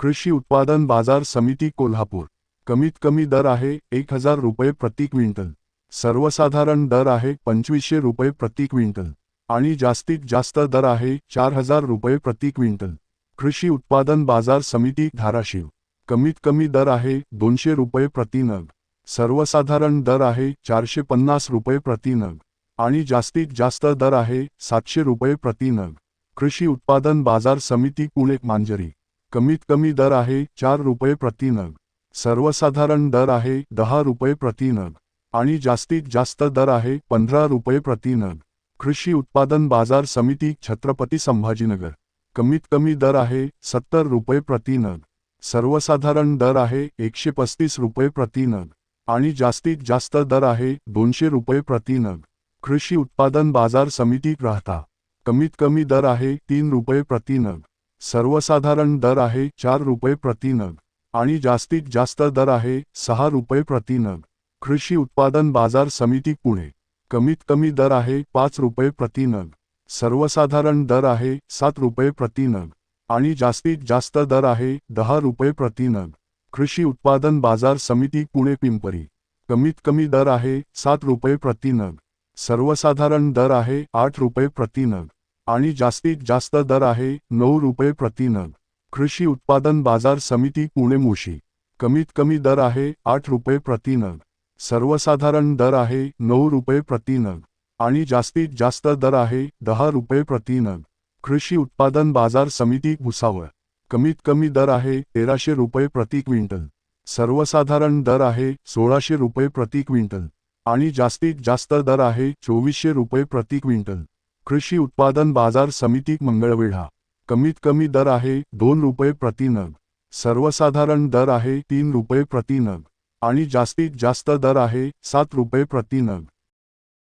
कृषी उत्पादन बाजार समिती कोल्हापूर. कमीत कमी दर आहे एक हजार रुपये प्रति क्विंटल. सर्वसाधारण दर आहे पंचवीसशे रुपये प्रति क्विंटल. आणि जास्तीत जास्त दर आहे चार हजार रुपये प्रति क्विंटल. कृषी उत्पादन बाजार समिती धाराशिव. कमीत कमी दर आहे दोनशे रुपये प्रति नग. सर्वसाधारण दर आहे चारशे पन्नास रुपये प्रति नग. आणि जास्तीत जास्त दर आहे सातशे रुपये प्रति नग. कृषी उत्पादन बाजार समिती पुणे मांजरी. कमीत कमी दर आहे चार रुपये प्रति नग. सर्वसाधारण दर आहे दहा रुपये प्रति नग. आणि जास्तीत जास्त दर आहे पंधरा रुपये प्रति नग. कृषी उत्पादन बाजार समिती छत्रपती संभाजीनगर. कमीत कमी दर आहे सत्तर रुपये प्रति नग. सर्वसाधारण दर आहे एकशे पस्तीस रुपये प्रति नग. आणि जास्तीत जास्त दर आहे दोनशे रुपये प्रति नग. कृषी उत्पादन बाजार समिती राहता कमीत कमी दर आहे तीन रुपये प्रति नग. सर्वसाधारण दर आहे चार रुपये प्रति नग. आणि जास्तीत जास्त दर आहे सहा रुपये प्रति नग. कृषी उत्पादन बाजार समिती पुणे. कमीत कमी दर आहे पाच रुपये प्रति नग. सर्वसाधारण दर आहे सात रुपये प्रति नग. आणि जास्तीत जास्त दर आहे दहा रुपये प्रति नग. कृषी उत्पादन बाजार समिती पुणे पिंपरी. कमीत कमी दर आहे सात रुपये प्रति नग. सर्वसाधारण दर आहे आठ रुपये प्रति नग. आणि जास्तीत जास्त दर आहे नऊ रुपये प्रति नग. कृषी उत्पादन बाजार समिती पुणे मुशी. कमीत कमी दर आहे आठ रुपये प्रति नग. सर्वसाधारण दर आहे नऊ रुपये प्रति नग. आणि जास्तीत जास्त दर आहे दहा रुपये प्रति नग. कृषी उत्पादन बाजार समिती भुसावळ. कमीत कमी दर आहे तेराशे रुपये प्रति क्विंटल. सर्वसाधारण दर आहे सोळाशे रुपये प्रति क्विंटल. आणि जास्तीत जास्त दर आहे चोवीसशे रुपये प्रति क्विंटल. कृषी उत्पादन बाजार समिती मंगळवेढा. कमीत कमी दर आहे दोन रुपये प्रति नग. सर्वसाधारण दर आहे तीन रुपये प्रति नग. आणि जास्तीत जास्त दर आहे सात रुपये प्रति नग.